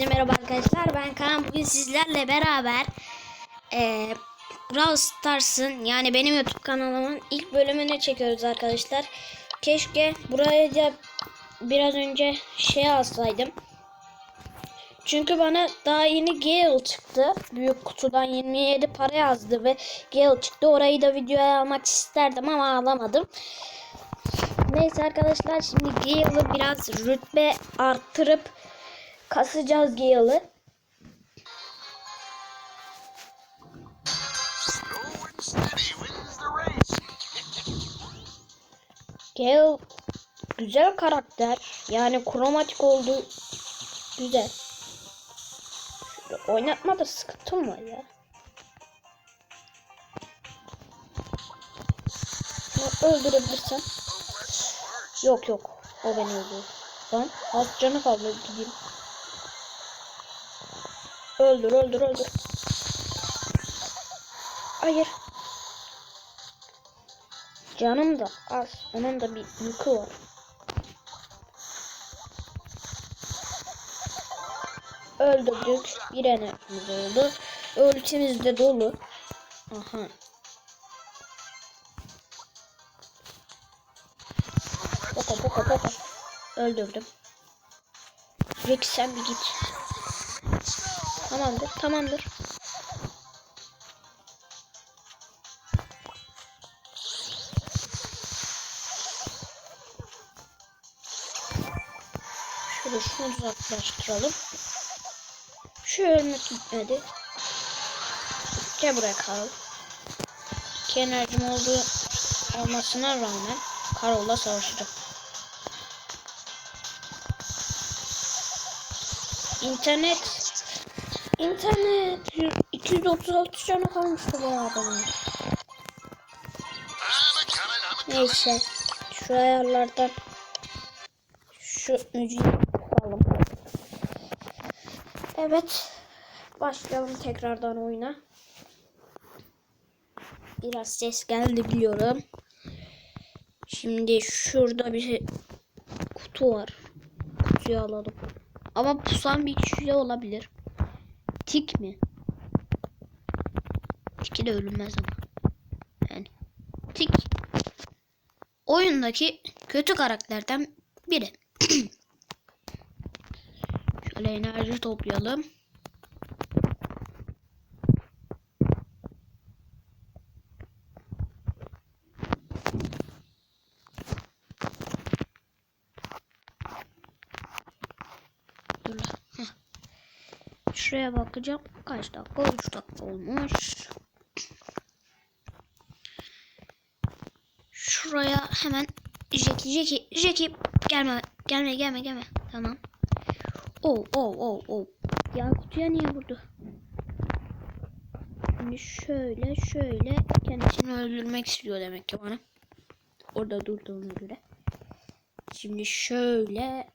Hepinize merhaba arkadaşlar. Ben Kaan. Bugün sizlerle beraber eee Brawl Stars'ın yani benim YouTube kanalımın ilk bölümünü çekiyoruz arkadaşlar. Keşke buraya da biraz önce şey alsaydım. Çünkü bana daha yeni Gale çıktı. Büyük kutudan 27 para yazdı ve Gale çıktı. Orayı da videoya almak isterdim ama alamadım. Neyse arkadaşlar şimdi Gale'ı biraz rütbe arttırıp kasacağız Gale'ı. Gale güzel karakter. Yani kromatik oldu. Güzel. Şöyle oynatmada sıkıntım var ya. Şunu öldürebilirsem. Yok yok. O beni öldürdü. Lan az canı kaldı gideyim. Öldür öldür öldür. Hayır. Canım da az. Onun da bir yükü var. Öldürdük. Bir enerjimiz oldu. Ultimiz de dolu. Aha. Poka poka poka. Öldürdüm. Rick sen bir git. Tamamdır tamamdır. Şöyle şunu uzaklaştıralım. Şu ölmek gitmedi. Gel buraya Karol. İki enerjim olduğu olmasına rağmen Karol'la savaşacağım. İnternet İnternet 236 canı kalmıştı bu adamın. Neyse. Şu ayarlardan şu müziği tutalım. Evet. Başlayalım tekrardan oyuna. Biraz ses geldi biliyorum. Şimdi şurada bir kutu var. Kutuyu alalım. Ama pusan bir kişi olabilir. Tik mi? Tiki de ölünmez ama. Yani tik oyundaki kötü karakterden biri. Şöyle enerji toplayalım. Dur. Şuraya bakacağım. Kaç dakika? 3 dakika olmuş. Şuraya hemen Jackie Jackie Jackie gelme gelme gelme gelme tamam. Oh oh oh oh. Ya kutuya niye vurdu? Şimdi şöyle şöyle kendisini öldürmek istiyor demek ki bana. Orada durduğuna göre. Şimdi şöyle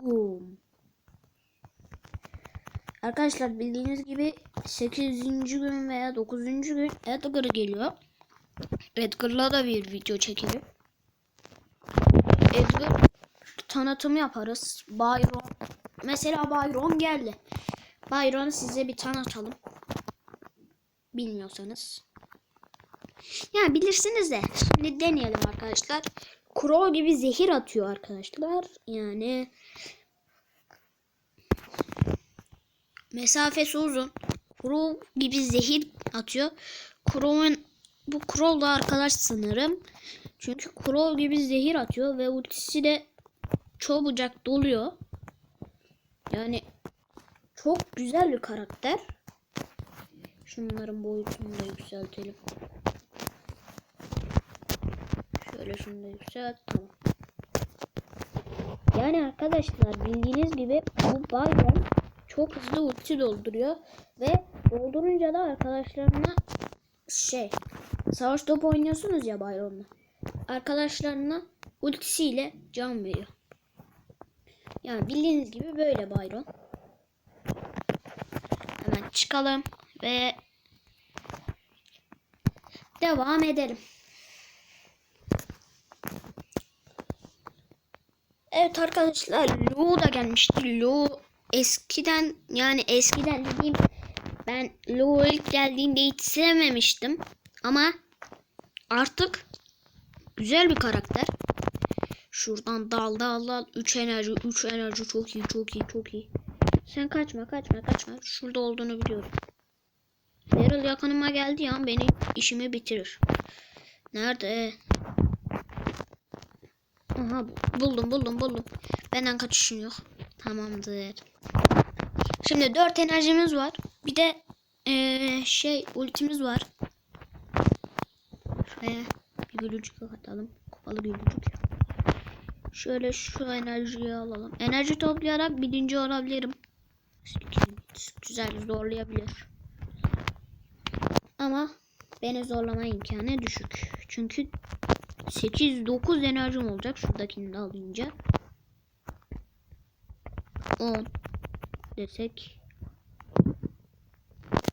Boom. Arkadaşlar bildiğiniz gibi 8. gün veya 9. gün Edgar geliyor. Edgar'la da bir video çekelim. Edgar tanıtım yaparız. Byron mesela Byron geldi. Byron'u size bir tanıtalım. Bilmiyorsanız. Yani bilirsiniz de şimdi deneyelim arkadaşlar. Crow gibi zehir atıyor arkadaşlar. Yani mesafesi uzun. Crow gibi zehir atıyor. Crow'un bu Crow da arkadaş sanırım. Çünkü Crow gibi zehir atıyor ve ultisi de çabucak doluyor. Yani çok güzel bir karakter. Şunların boyutunu da yükseltelim. Şöyle şunu da yükselt. Yani arkadaşlar bildiğiniz gibi bu Byron çok hızlı ulti dolduruyor ve doldurunca da arkadaşlarına şey savaş topu oynuyorsunuz ya Byron'la. Arkadaşlarına ultisiyle can veriyor. Yani bildiğiniz gibi böyle Byron. Hemen çıkalım ve devam edelim. Evet arkadaşlar Lu da gelmişti. Lu eskiden yani eskiden dediğim ben Lu ilk geldiğinde hiç sevmemiştim. Ama artık güzel bir karakter. Şuradan dal dal dal 3 enerji 3 enerji çok iyi çok iyi çok iyi. Sen kaçma kaçma kaçma. Şurada olduğunu biliyorum. Daryl yakınıma geldi ya benim işimi bitirir. Nerede? Aha bu- buldum buldum buldum. Benden kaçışın yok. Tamamdır. Şimdi 4 enerjimiz var. Bir de eee, şey ultimiz var. Şuraya bir gülücük atalım. Kupalı gülücük. Şöyle şu enerjiyi alalım. Enerji toplayarak birinci olabilirim. Güzel zorlayabilir. Ama beni zorlama imkanı düşük. Çünkü 8-9 enerjim olacak şuradakini de alınca. 10 desek.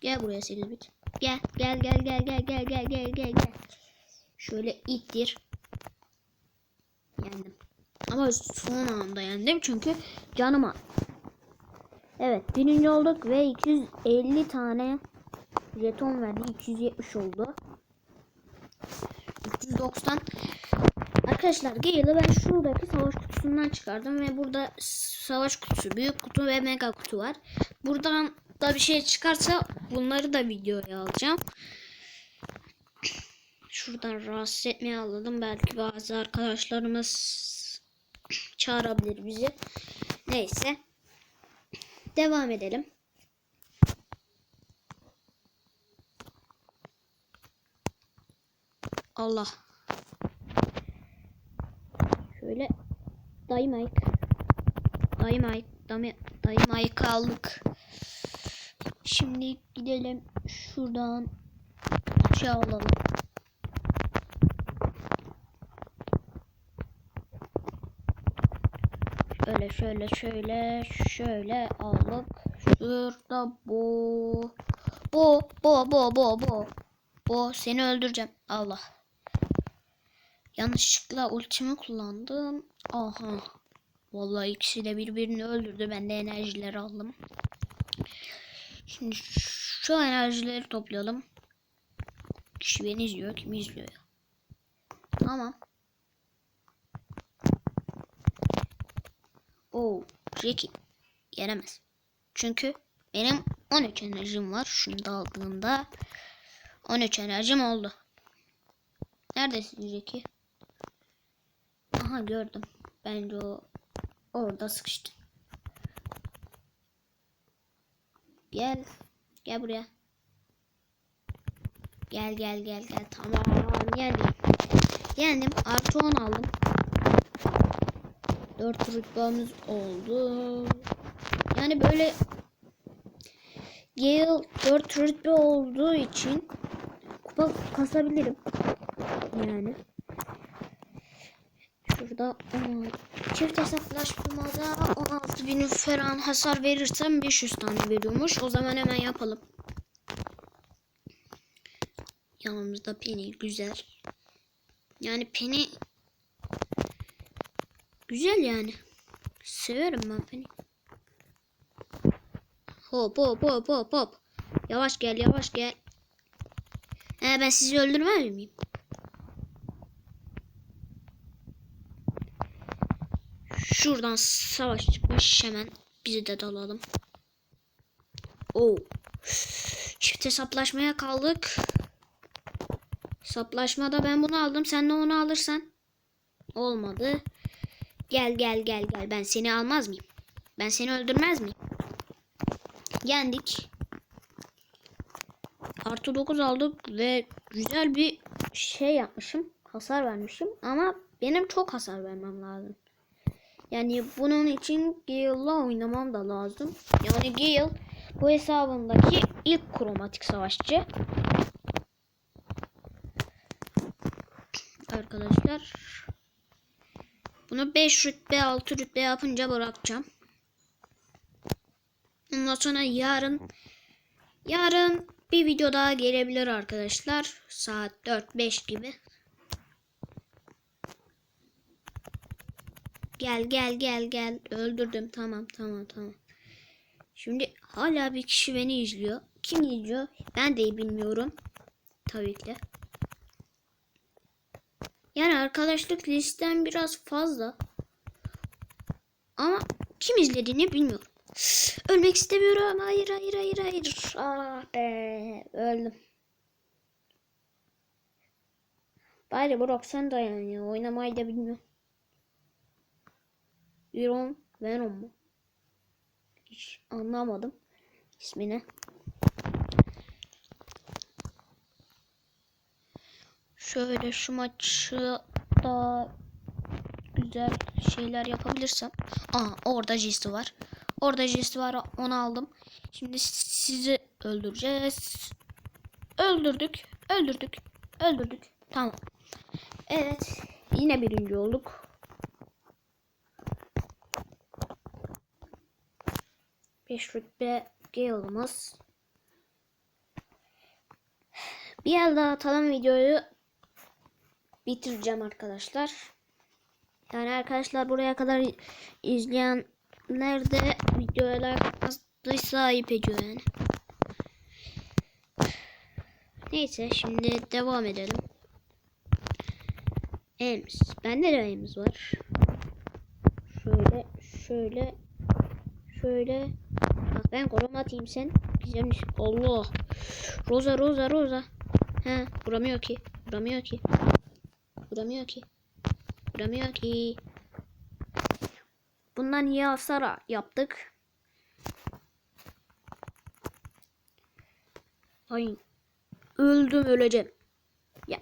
Gel buraya 8 bit. Gel gel gel gel gel gel gel gel gel gel. Şöyle ittir. Yendim. Ama son anda yendim çünkü canıma. Evet birinci olduk ve 250 tane jeton verdi. 270 oldu. 390 Arkadaşlar Gale'ı ben şuradaki savaş kutusundan çıkardım ve burada savaş kutusu, büyük kutu ve mega kutu var. Buradan da bir şey çıkarsa bunları da videoya alacağım. Şuradan rahatsız etmeye alalım. Belki bazı arkadaşlarımız çağırabilir bizi. Neyse. Devam edelim. Allah. Şöyle Dynamite. Dynamite. Dynamite. Aldık. Şimdi gidelim şuradan şey alalım. Şöyle şöyle şöyle şöyle aldık. Şurada bu. Bu bu bu bu bu. Bu seni öldüreceğim. Allah. Yanlışlıkla ultimi kullandım. Aha. Vallahi ikisi de birbirini öldürdü. Ben de enerjileri aldım. Şimdi şu enerjileri toplayalım. Kişi beni izliyor. Kim izliyor ya? Tamam. Oo, Jackie. Yenemez. Çünkü benim 13 enerjim var. Şunu da aldığımda 13 enerjim oldu. Neredesin Jackie? Aha gördüm. Bence o orada sıkıştı. Gel. Gel buraya. Gel gel gel gel. Tamam yendim. Yendim. Artı 10 aldım. 4 rütbemiz oldu. Yani böyle Gale 4 rütbe olduğu için kupa kasabilirim. Yani. Şurada 16. Çift hesaplaşmada 16 bin falan hasar verirsem 500 tane veriyormuş. O zaman hemen yapalım. Yanımızda Penny güzel. Yani Penny güzel yani. Severim ben Penny. Hop hop hop hop hop. Yavaş gel yavaş gel. Ee, ben sizi öldürmez miyim? Şuradan savaş çıkmış hemen bizi de dalalım. Oo. Çift hesaplaşmaya kaldık. Hesaplaşmada ben bunu aldım. Sen de onu alırsan. Olmadı. Gel gel gel gel. Ben seni almaz mıyım? Ben seni öldürmez miyim? Yendik. Artı 9 aldık ve güzel bir şey yapmışım. Hasar vermişim. Ama benim çok hasar vermem lazım. Yani bunun için Gale'la oynamam da lazım. Yani Gale bu hesabımdaki ilk kromatik savaşçı. Arkadaşlar. Bunu 5 rütbe 6 rütbe yapınca bırakacağım. Ondan sonra yarın yarın bir video daha gelebilir arkadaşlar. Saat 4-5 gibi. Gel gel gel gel. Öldürdüm. Tamam tamam tamam. Şimdi hala bir kişi beni izliyor. Kim izliyor? Ben de bilmiyorum. Tabii ki. Yani arkadaşlık listem biraz fazla. Ama kim izlediğini bilmiyorum. Ölmek istemiyorum. Hayır hayır hayır hayır. Ah be. Öldüm. Bari Brock sen dayan ya. Oynamayı da bilmiyorum. Iron Venom mu? Hiç anlamadım ismini. Şöyle şu maçı da güzel şeyler yapabilirsem. Aha orada Jist var. Orada Jist var onu aldım. Şimdi sizi öldüreceğiz. Öldürdük. Öldürdük. Öldürdük. Tamam. Evet. Yine birinci olduk. Beş rütbe Gale'ımız. Bir el daha atalım videoyu bitireceğim arkadaşlar. Yani arkadaşlar buraya kadar izleyenler de videoya like attıysa ayıp ediyor yani. Neyse şimdi devam edelim. Ems. Bende de Ems var. Şöyle şöyle şöyle. Ben koruma atayım sen. Güzelmiş. Allah. Roza roza roza. He vuramıyor ki. Vuramıyor ki. Vuramıyor ki. Vuramıyor ki. Bundan iyi hasar yaptık. Ay. Öldüm öleceğim. Ya.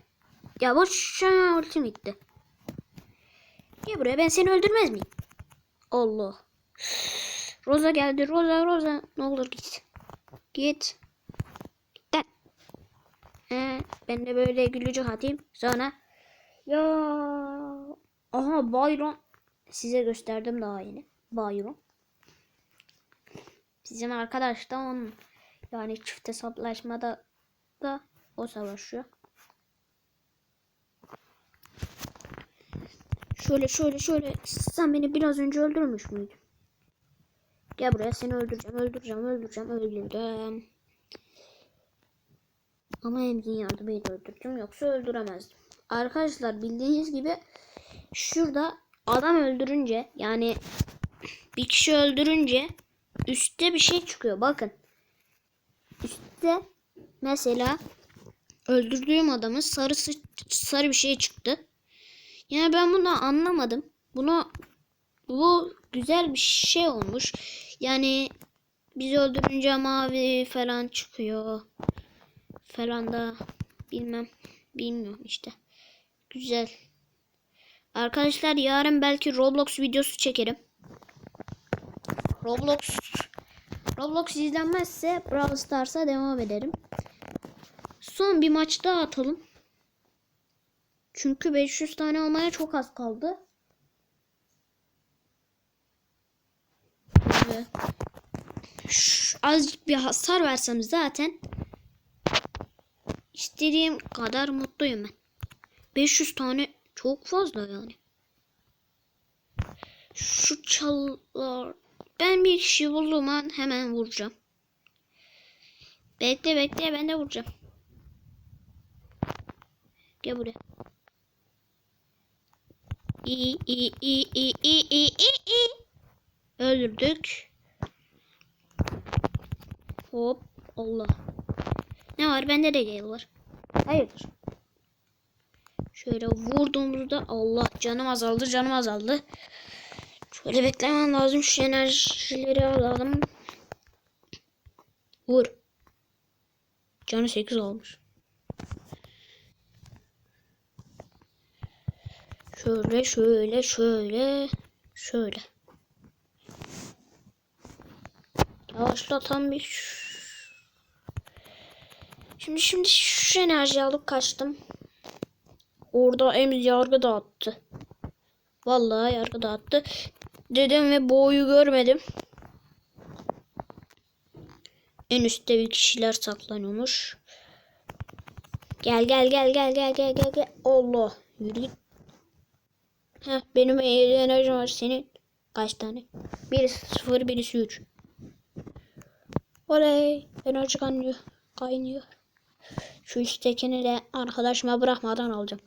Ya boş ultim gitti. Gel buraya ben seni öldürmez miyim? Allah. Roza geldi. Roza Roza. Ne olur git. Git. Git. He, ben de böyle gülücük atayım. Sonra ya aha Byron size gösterdim daha yeni. Byron. Bizim arkadaş da onun yani çift hesaplaşmada da o savaşıyor. Şöyle şöyle şöyle sen beni biraz önce öldürmüş müydün? Gel buraya seni öldüreceğim öldüreceğim öldüreceğim öldürdüm. Ama Emzin yardımıyla öldürdüm yoksa öldüremezdim. Arkadaşlar bildiğiniz gibi şurada adam öldürünce yani bir kişi öldürünce üstte bir şey çıkıyor bakın. Üstte mesela öldürdüğüm adamın sarısı sarı bir şey çıktı. Yani ben bunu anlamadım. Bunu bu güzel bir şey olmuş. Yani biz öldürünce mavi falan çıkıyor. Falan da bilmem. Bilmiyorum işte. Güzel. Arkadaşlar yarın belki Roblox videosu çekerim. Roblox Roblox izlenmezse Brawl Stars'a devam ederim. Son bir maç daha atalım. Çünkü 500 tane almaya çok az kaldı. Şu- azıcık bir hasar versem zaten istediğim kadar mutluyum ben. 500 tane çok fazla yani. Şu çallar ben bir kişi bulduğum an hemen vuracağım. Bekle bekle ben de vuracağım. Gel buraya. İyi iyi iyi iyi iyi iyi iyi. Öldürdük. Hop Allah. Ne var? Bende de gel var. Hayırdır? Şöyle vurduğumuzda Allah canım azaldı canım azaldı. Şöyle beklemem lazım şu enerjileri alalım. Vur. Canı 8 olmuş. Şöyle şöyle şöyle şöyle. Yavaşlatan bir Şimdi şimdi şu enerji alıp kaçtım. Orada Emir yargı dağıttı. Vallahi yargı dağıttı. Dedim ve boğuyu görmedim. En üstte bir kişiler saklanıyormuş. Gel gel gel gel gel gel gel gel. Allah yürü. Heh, benim 7 enerjim var. Senin kaç tane? Birisi 0, birisi 3. Oley. Enerji kaynıyor. Kaynıyor. Şu üsttekini de arkadaşıma bırakmadan alacağım.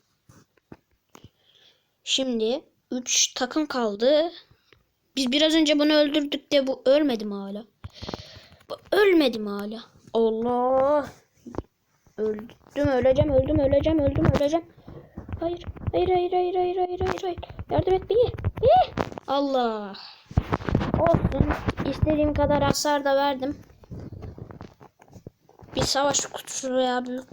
Şimdi 3 takım kaldı. Biz biraz önce bunu öldürdük de bu ölmedi mi hala? Bu ölmedi mi hala? Allah. Öldüm öleceğim öldüm öleceğim öldüm öleceğim. Hayır. Hayır hayır hayır hayır hayır hayır. Yardım et bir. Bir. Allah. Olsun. İstediğim kadar hasar da verdim. Bir savaş kutusu veya büyük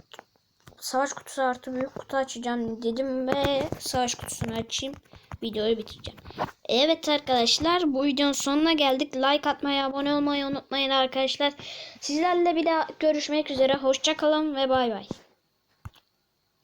savaş kutusu artı büyük kutu açacağım dedim ve savaş kutusunu açayım. Videoyu bitireceğim. Evet arkadaşlar bu videonun sonuna geldik. Like atmayı, abone olmayı unutmayın arkadaşlar. Sizlerle bir daha görüşmek üzere. Hoşçakalın ve bay bay.